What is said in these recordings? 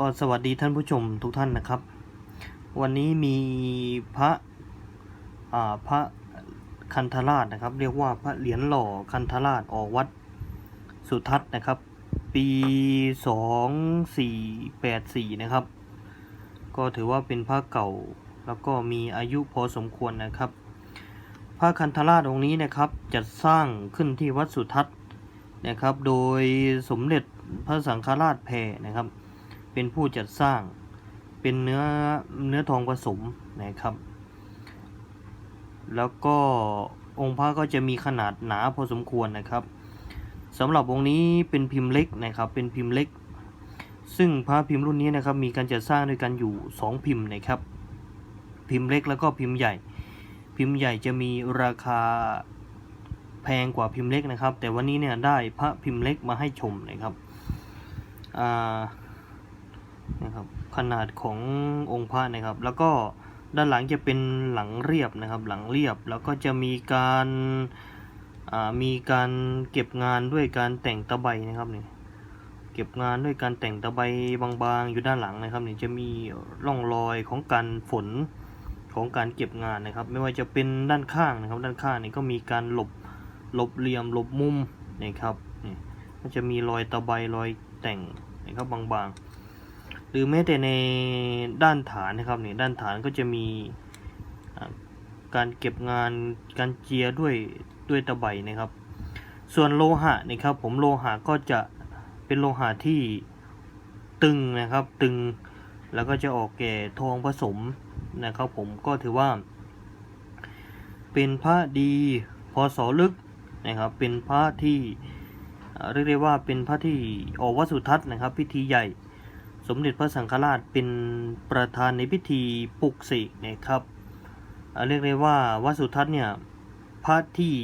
ก็สวัสดีท่านผู้ชมทุกท่านนะครับ วันนี้มีพระอ่าพระคันธราชนะครับ เรียกว่าพระเหรียญหล่อคันธราชออกวัดสุทัศน์นะครับ ปีสองสี่แปดสี่นะครับ ก็ถือว่าเป็นพระเก่าแล้วก็มีอายุพอสมควรนะครับพระคันธราชองค์นี้นะครับจัดสร้างขึ้นที่วัดสุทัศน์นะครับ โดยสมเด็จพระสังฆราชแพรนะครับ เป็นผู้จัดสร้าง เป็นเนื้อเนื้อทองผสมนะครับ แล้วก็องค์พระก็จะมีขนาดหนาพอสมควรนะครับสำหรับองค์นี้เป็นพิมพ์เล็กนะครับ เป็นพิมพ์เล็ก ซึ่งพระพิมพ์รุ่นนี้นะครับมีการจัดสร้างด้วยกันอยู่ 2 พิมพ์นะครับ พิมพ์เล็กแล้วก็พิมพ์ใหญ่ พิมพ์ใหญ่จะมีราคาแพงกว่าพิมพ์เล็กนะครับ แต่วันนี้เนี่ยได้พระพิมพ์เล็กมาให้ชมนะครับอ่า นะครับขนาดขององค์พระนะครับ แล้วก็ด้านหลังจะเป็นหลังเรียบนะครับ หลังเรียบแล้วก็จะมีการมีการเก็บงานด้วยการแต่งตะไบนะครับนี่เก็บงานด้วยการแต่งตะไบบางๆอยู่ด้านหลังนะครับนี่จะมีร่องรอยของการฝนของการเก็บงานนะครับ ไม่ว่าจะเป็นด้านข้างนะครับ ด้านข้างนี่ก็มีการหลบหลบเหลี่ยมหลบมุมนะครับนี่ก็จะมีรอยตะไบรอยแต่งนะครับบางๆ หรือแม้แต่ในด้านฐานนะครับเนี่ยด้านฐานก็จะมีการเก็บงานการเจียด้วยด้วยตะไบนะครับ ส่วนโลหะนี่ครับผมโลหะก็จะเป็นโลหะที่ตึงนะครับตึงแล้วก็จะออกแก่ทองผสมนะครับผมก็ถือว่า เป็นพระดีพอสอลึกนะครับเป็นพระที่เรียกได้ว่าเป็นพระที่ออกวัสุทัศน์นะครับ พิธีใหญ่ สมเด็จพระสังฆราชเป็นประธานในพิธีปลุกเสกนะครับเรียกได้ว่าวัดสุทัศน์เนี่ยพระที่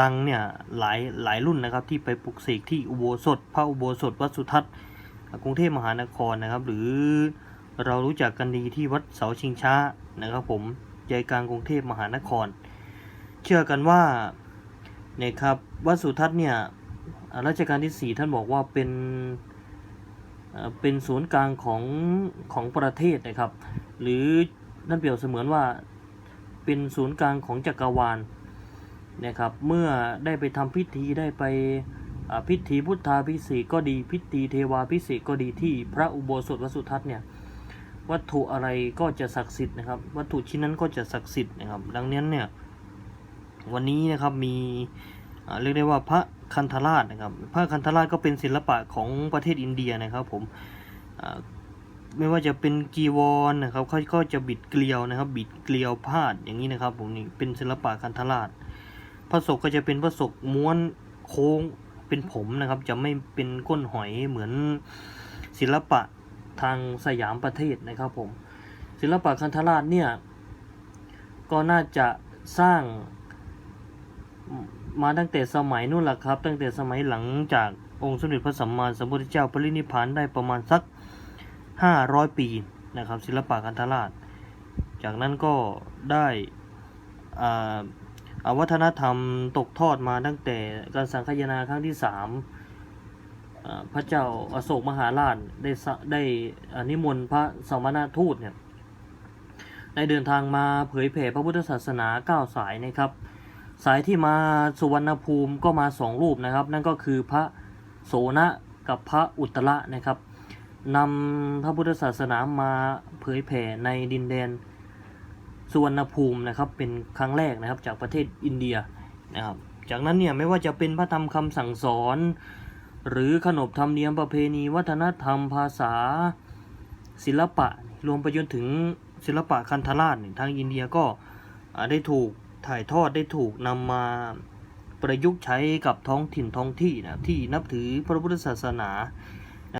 ดังๆเนี่ยหลายหลายรุ่นนะครับที่ไปปลุกเสกที่อุโบสถ พระอุโบสถวัดสุทัศน์กรุงเทพมหานครนะครับ หรือเรารู้จักกันดีที่วัดเสาชิงช้านะครับ ผมใจกลางกรุงเทพมหานคร เชื่อกันว่าเนี่ยครับวัดสุทัศน์เนี่ยรัชกาลที่สี่ท่านบอกว่าเป็น เป็นศูนย์กลางของของประเทศนะครับ หรือนั่นเปรียบเสมือนว่าเป็นศูนย์กลางของจักรวาลนะครับ เมื่อได้ไปทำพิธีได้ไปพิธีพุทธาพิเศษก็ดีพิธีเทวาพิเศษก็ดีที่พระอุโบสถวัสุทัศน์เนี่ยวัตถุอะไรก็จะศักดิ์สิทธิ์นะครับ วัตถุชิ้นนั้นก็จะศักดิ์สิทธิ์นะครับ ดังนั้นเนี่ยวันนี้นะครับมี เรียกได้ว่าพระคันธราชนะครับพระคันธราชก็เป็นศิลปะของประเทศอินเดียนะครับผมไม่ว่าจะเป็นกีวรนะครับเขาก็จะบิดเกลียวนะครับ บิดเกลียวพาดอย่างนี้นะครับผมนี่เป็นศิลปะคันธราชพระศกก็จะเป็นพระศกม้วนโค้งเป็นผมนะครับ จะไม่เป็นก้นหอยเหมือนศิลปะทางสยามประเทศนะครับผมศิลปะคันธราชเนี่ยก็น่าจะสร้าง มาตั้งแต่สมัยนู่นแหละครับ ตั้งแต่สมัยหลังจากองค์สมเด็จพระสัมมาสัมพุทธเจ้าปรินิพานได้ประมาณสัก 500 ปีนะครับ ศิลปะกันธราช จากนั้นก็ได้อาวัฒนธรรมตกทอดมาตั้งแต่การสังคายนาครั้งที่สามพระเจ้าอาโศกมหาราชได้ได้นิมนต์พระสมณทูตเนี่ยได้เดินทางมาเผยแผ่พระพุทธศาสนาเก้าสายนะครับ สายที่มาสุวรรณภูมิก็มาสองรูปนะครับ นั่นก็คือพระโสนะกับพระอุตระนะครับนำพระพุทธศาสนามาเผยแผ่ในดินแดนสุวรรณภูมินะครับ เป็นครั้งแรกนะครับจากประเทศอินเดียนะครับ จากนั้นเนี่ยไม่ว่าจะเป็นพระธรรมคำสั่งสอน หรือขนบธรรมเนียมประเพณีวัฒนธรรมภาษาศิลปะ รวมไปจนถึงศิลปะคันธราชทางอินเดียก็ได้ถูก ถ่ายทอดได้ถูกนำมาประยุกต์ใช้กับท้องถิ่นท้องที่นะที่นับถือพระพุทธศาสนา